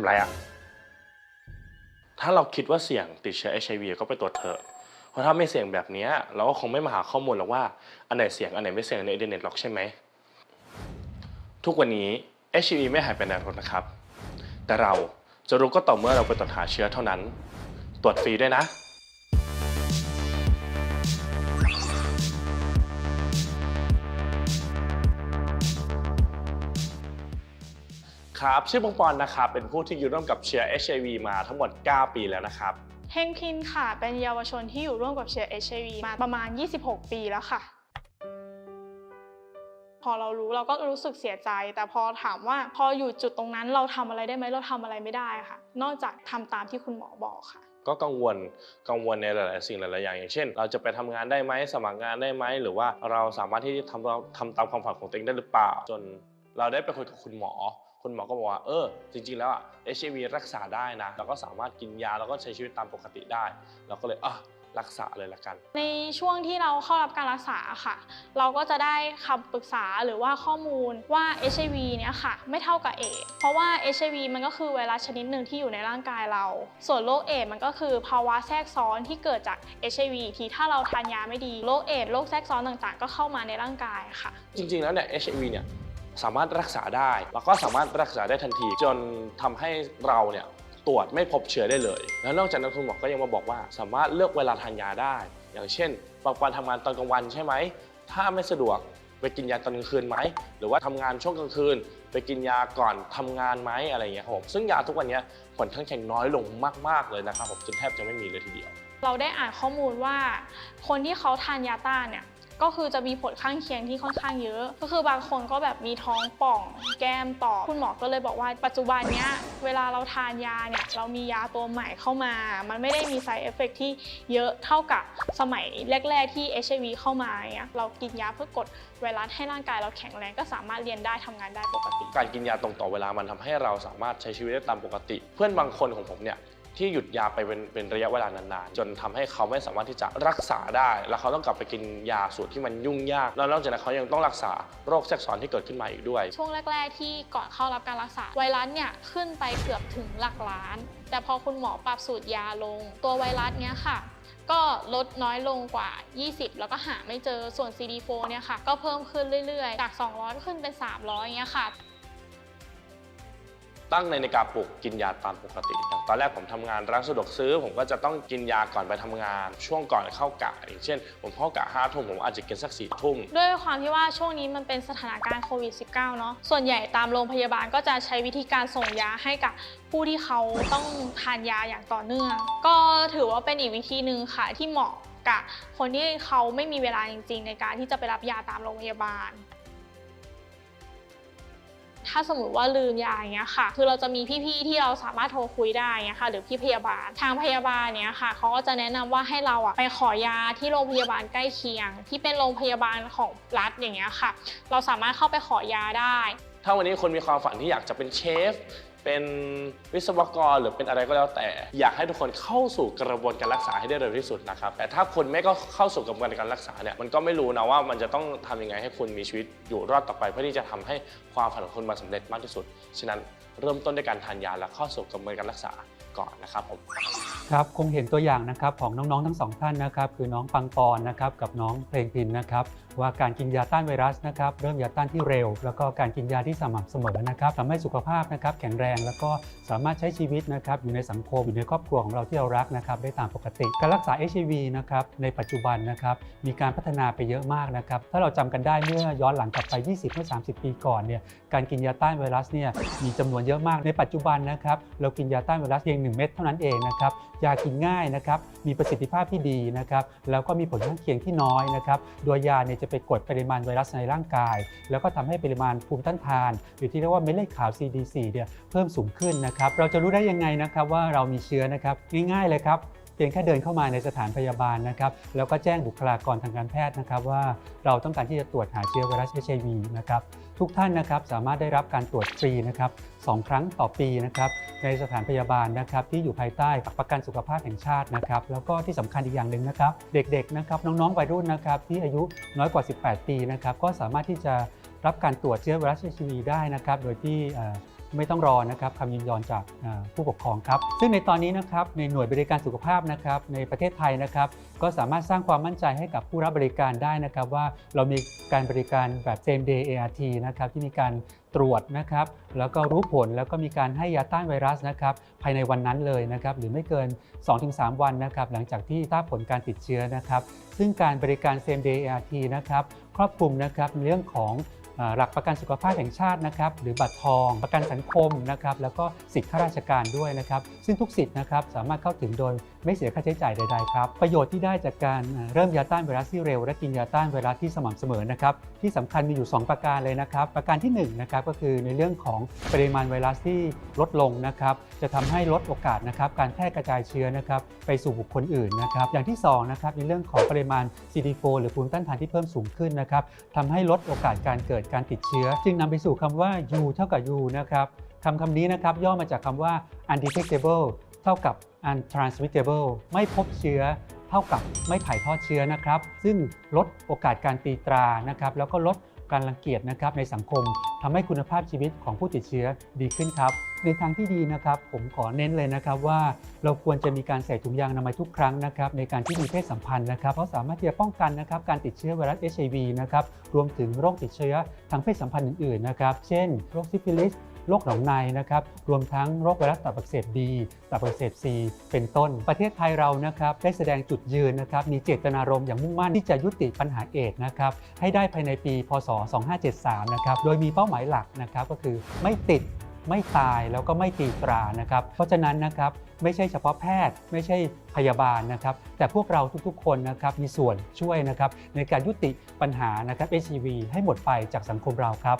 ำไรอะถ้าเราคิดว่าเสี่ยงติดเชื้อ HIV ก็ไปตรวจเถอะ เพราะถ้าไม่เสี่ยงแบบนี้เราก็คงไม่มาหาข้อมูลหรอกว่าอันไหนเสี่ยงอันไหนไม่เสี่ยงในอินเทอร์เน็ตหรอกใช่ไหม ทุกวันนี้ HIV ไม่หายไปไหนหรอกนะครับ แต่เราจะรู้ก็ต่อเมื่อเราไปตรวจหาเชื้อเท่านั้น ตรวจฟรีด้วยนะ ครับ ชื่อปองปอนนะครับ เป็นผู้ที่อยู่ร่วมกับเชื้อ HIV มาทั้งหมด 9 ปีแล้วนะครับ เฮงพินค่ะ เป็นเยาวชนที่อยู่ร่วมกับเชื้อ HIV มาประมาณ 26 ปีแล้วค่ะ พอเรารู้เราก็รู้สึกเสียใจ แต่พอถามว่าพออยู่จุดตรงนั้นเราทำอะไรได้ไหมเราทำอะไรไม่ได้ค่ะ นอกจากทำตามที่คุณหมอบอกค่ะก็กังวลกังวลในหลายๆสิ่งหลายๆอย่าง อย่างเช่น เราจะไปทำงานได้ไหมสมัครงานได้ไหมหรือว่าเราสามารถที่จะทำทำตามความฝันของตัวเองได้หรือเปล่า จนเราได้ไปคุยกับคุณหมอ คุณหมอก็บอกว่าเออจริงๆแล้วอะ HIV รักษาได้นะเราก็สามารถกินยาแล้วก็ใช้ชีวิตตามปกติได้ เราก็เลยอะรักษาเลยละกัน ในช่วงที่เราเข้ารับการรักษาค่ะ เราก็จะได้คำปรึกษาหรือว่าข้อมูลว่า HIV เนี่ยค่ะ ไม่เท่ากับเอดส์เพราะว่า HIV มันก็คือไวรัสชนิดหนึ่งที่อยู่ในร่างกายเรา ส่วนโรคเอดส์มันก็คือภาวะแทรกซ้อนที่เกิดจาก HIV ที่ถ้าเราทานยาไม่ดีโรคเอดส์โรคแทรกซ้อนต่างๆ ก็เข้ามาในร่างกายค่ะ จริงๆแล้วเนี่ย HIV เนี่ย สามารถรักษาได้ แล้วก็สามารถรักษาได้ทันที จนทำให้เราเนี่ยตรวจไม่พบเชื้อได้เลย แล้วนอกจากนั้นคุณหมอก็ยังมาบอกว่า สามารถเลือกเวลาทานยาได้ อย่างเช่นบางวันทำงานตอนกลางวันใช่ไหม ถ้าไม่สะดวกไปกินยาตอนกลางคืนไหม หรือว่าทำงานช่วงกลางคืน ไปกินยาก่อนทำงานไหมอะไรอย่างเงี้ยครับผม ซึ่งยาทุกวันนี้ผลข้างเคียงน้อยลงมาก ๆ เลยนะครับผมจนแทบจะไม่มีเลยทีเดียว เราได้อ่านข้อมูลว่า คนที่เขาทานยาต้านเนี่ย ก็คือจะมีผลข้างเคียงที่ค่อนข้างเยอะ ก็คือบางคนก็แบบมีท้องป่อง แก้มต่อคุณหมอก็เลยบอกว่าปัจจุบันเนี้ยเวลาเราทานยาเนี่ยเรามียาตัวใหม่เข้ามา มันไม่ได้มี side effect ที่เยอะเท่ากับสมัยแรก ๆ ที่ HIV เข้ามาเนี่ยเรากินยาเพื่อกดไวรัสให้ร่างกายเราแข็งแรงก็สามารถเรียนได้ทำงานได้ปกติ การกินยาตรงต่อเวลามันทำให้เราสามารถใช้ชีวิตได้ตามปกติ เพื่อนบางคนของผมเนี่ย ที่หยุดยาไปเป็นเป็นระยะเวลานานๆ จนทำให้เขาไม่สามารถที่จะรักษาได้ แล้วเขาต้องกลับไปกินยาสูตรที่มันยุ่งยาก แล้วนอกจากนั้นเขายังต้องรักษาโรคแทรกซ้อนที่เกิดขึ้นมาอีกด้วย ช่วงแรก ๆ ที่ก่อนเข้ารับการรักษาไวรัสเนี่ยขึ้นไปเกือบถึงหลักล้าน แต่พอคุณหมอปรับสูตรยาลง ตัวไวรัสเนี้ยค่ะก็ลดน้อยลงกว่า 20 แล้วก็หาไม่เจอ ส่วน CD4 เนี่ยค่ะ ก็เพิ่มขึ้นเรื่อยๆ จาก 200 ก็ขึ้นเป็น 300เงี้ยค่ะ ตั้งในนาฬิกาปลุกกินยาตามปกติอย่างตอนแรกผมทำงานร้านสะดวกซื้อ ผมก็จะต้องกินยาก่อนไปทำงาน ช่วงก่อนเข้ากะอย่างเช่น ผมเข้ากะห้าทุ่มผมอาจจะกินสักสี่ทุ่มด้วยความที่ว่าช่วงนี้มันเป็นสถานการณ์โควิด -19 เนาะส่วนใหญ่ตามโรงพยาบาลก็จะใช้วิธีการส่งยาให้กับผู้ที่เขาต้องทานยาอย่างต่อเนื่อง ก็ถือว่าเป็นอีกวิธีหนึ่งค่ะที่เหมาะกับคนที่เขาไม่มีเวลาจริง ๆ ในการที่จะไปรับยาตามโรงพยาบาล ถ้าสมมติว่าลืมยาอย่างเงี้ยค่ะ คือเราจะมีพี่ๆที่เราสามารถโทรคุยได้เงี้ยค่ะ หรือพี่พยาบาลทางพยาบาลเนี้ยค่ะเขาก็จะแนะนำว่าให้เราอะไปขอยาที่โรงพยาบาลใกล้เคียง ที่เป็นโรงพยาบาลของรัฐอย่างเงี้ยค่ะ เราสามารถเข้าไปขอยาได้ ถ้าวันนี้คนมีความฝันที่อยากจะเป็นเชฟ เป็นวิศวกรหรือเป็นอะไรก็แล้วแต่ อยากให้ทุกคนเข้าสู่กระบวนการรักษาให้ได้เร็วที่สุดนะครับแต่ถ้าคุณไม่ก็เข้าสู่กระบวนการรักษาเนี่ยมันก็ไม่รู้นะว่ามันจะต้องทำยังไงให้คุณมีชีวิตอยู่รอดต่อไป เพื่อที่จะทำให้ความฝันของคุณมาสำเร็จมากที่สุด ฉะนั้นเริ่มต้นด้วยการทานยาและเข้าสู่กระบวนการรักษาก่อนนะครับผมครับคงเห็นตัวอย่างนะครับของน้องๆทั้งสองท่านนะครับคือน้องปังปอนนะครับกับน้องเพลงพินนะครับว่าการกินยาต้านไวรัสนะครับเริ่มยาต้านที่เร็ว แล้วก็การกินยาที่สม่ำเสมอนะครับทำให้สุขภาพนะครับแข็งแรงแล้วก็สามารถใช้ชีวิตนะครับอยู่ในสังคมอยู่ในครอบครัวของเราที่เรารักนะครับได้ตามปกติ การรักษา HIV นะครับในปัจจุบันนะครับมีการพัฒนาไปเยอะมากนะครับถ้าเราจำกันได้เมื่อย้อนหลังกลับไป 20เมื่อ30 ปีก่อนเนี่ยการกินยาต้านไวรัสเนี่ยมีจำนวนเยอะมากในปัจจุบันนะครับเรากินยาต้านไวรัสเพียง1เม็ดเท่านั้นเองนะครับยากินง่ายนะครับมีประสิทธิภาพที่ดีนะครับแล้วก็มีผลข้างเคียงที่น้อยนะครับโดยยาเนี่ยจะไปกดปริมาณไวรัสในร่างกาย แล้วก็ทำให้ปริมาณภูมิต้านทานหรือที่เรียกว่าเม็ดเลือดขาว CD4 เนี่ยเพิ่มสูงขึ้นนะครับ เราจะรู้ได้ยังไงนะครับว่าเรามีเชื้อนะครับง่ายๆเลยครับ พียงแค่เดินเข้ามาในสถานพยาบาลนะครับแล้วก็แจ้งบุคลากรทางการแพทย์นะครับว่าเราต้องการที่จะตรวจหาเชื้อไวรัส HIV นะครับทุกท่านนะครับสามารถได้รับการตรวจฟรีนะครับสองครั้งต่อปีนะครับในสถานพยาบาลนะครับที่อยู่ภายใต้ประกันสุขภาพแห่งชาตินะครับแล้วก็ที่สำคัญอีกอย่างหนึ่งนะครับเด็กๆนะครับน้องๆวัยรุ่นนะครับที่อายุน้อยกว่า 18 ปีนะครับก็สามารถที่จะรับการตรวจเชื้อไวรัส HIV ได้นะครับโดยที่ ไม่ต้องรอนะครับคำยินยอมจากผู้ปกครองครับ ซึ่งในตอนนี้นะครับในหน่วยบริการสุขภาพนะครับในประเทศไทยนะครับ ก็สามารถสร้างความมั่นใจให้กับผู้รับบริการได้นะครับ ว่าเรามีการบริการแบบ same day ART นะครับที่มีการตรวจนะครับ แล้วก็รู้ผลแล้วก็มีการให้ยาต้านไวรัสนะครับ ภายในวันนั้นเลยนะครับ หรือไม่เกิน 2-3 วันนะครับ หลังจากที่ทราบผลการติดเชื้อนะครับ ซึ่งการบริการ same day ART นะครับ ครอบคลุมนะครับในเรื่องของ หลักประกันสุขภาพแห่งชาตินะครับหรือบัตรทองประกันสังคมนะครับแล้วก็สิทธิข้าราชการด้วยนะครับซึ่งทุกสิทธิ์นะครับสามารถเข้าถึงโดยไม่เสียค่าใช้จ่ายใดๆครับประโยชน์ที่ได้จากการเริ่มยาต้านไวรัสที่เร็ว และกินยาต้านไวรัสที่สม่ำเสมอนะครับที่สำคัญมีอยู่ 2 ประการเลยนะครับ ประการที่1นะครับก็คือในเรื่องของปริมาณไวรัสที่ลดลงนะครับจะทำให้ลดโอกาสนะครับการแพร่กระจายเชื้อนะครับไปสู่บุคคลอื่นนะครับอย่างที่2นะครับในเรื่องของปริมาณ CD4 หรือภูมิต้านทานที่เพิ่มสูงขึ้นนะครับทำให้ลดโอกาสการเกิดการติดเชื้อ จึงนำไปสู่คำว่า U เท่ากับ U นะครับคำคำนี้นะครับย่อมาจากคำว่า undetectable เท่ากับ untransmittable ไม่พบเชื้อ เท่ากับไม่ถ่ายทอดเชื้อนะครับ ซึ่งลดโอกาสการตีตรานะครับ แล้วก็ลด การรังเกียจนะครับในสังคมทำให้คุณภาพชีวิตของผู้ติดเชื้อดีขึ้นครับ ในทางที่ดีนะครับ ผมขอเน้นเลยนะครับว่าเราควรจะมีการใส่ถุงยางอนามัยทุกครั้งนะครับในการที่มีเพศสัมพันธ์นะครับ เพราะสามารถที่จะป้องกันนะครับการติดเชื้อไวรัส HIV นะครับรวมถึงโรคติดเชื้อทางเพศสัมพันธ์อื่นๆนะครับ เช่น โรคซิฟิลิส โรคหนองในนะครับรวมทั้งโรคไวรัสตับอักเสบ B ตับอักเสบ C เป็นต้น ประเทศไทยเรานะครับได้แสดงจุดยืนนะครับมีเจตนารมณ์อย่างมุ่งมั่นที่จะยุติปัญหาเอดนะครับให้ได้ภายในปี พศ 2573 นะครับโดยมีเป้าหมายหลักนะครับก็คือไม่ติดไม่ตายแล้วก็ไม่ตีตรานะครับ เพราะฉะนั้นนะครับไม่ใช่เฉพาะแพทย์ ไม่ใช่พยาบาลนะครับ แต่พวกเราทุกๆคนนะครับมีส่วนช่วยนะครับในการยุติปัญหานะครับ HIV ให้หมดไปจากสังคมเราครับ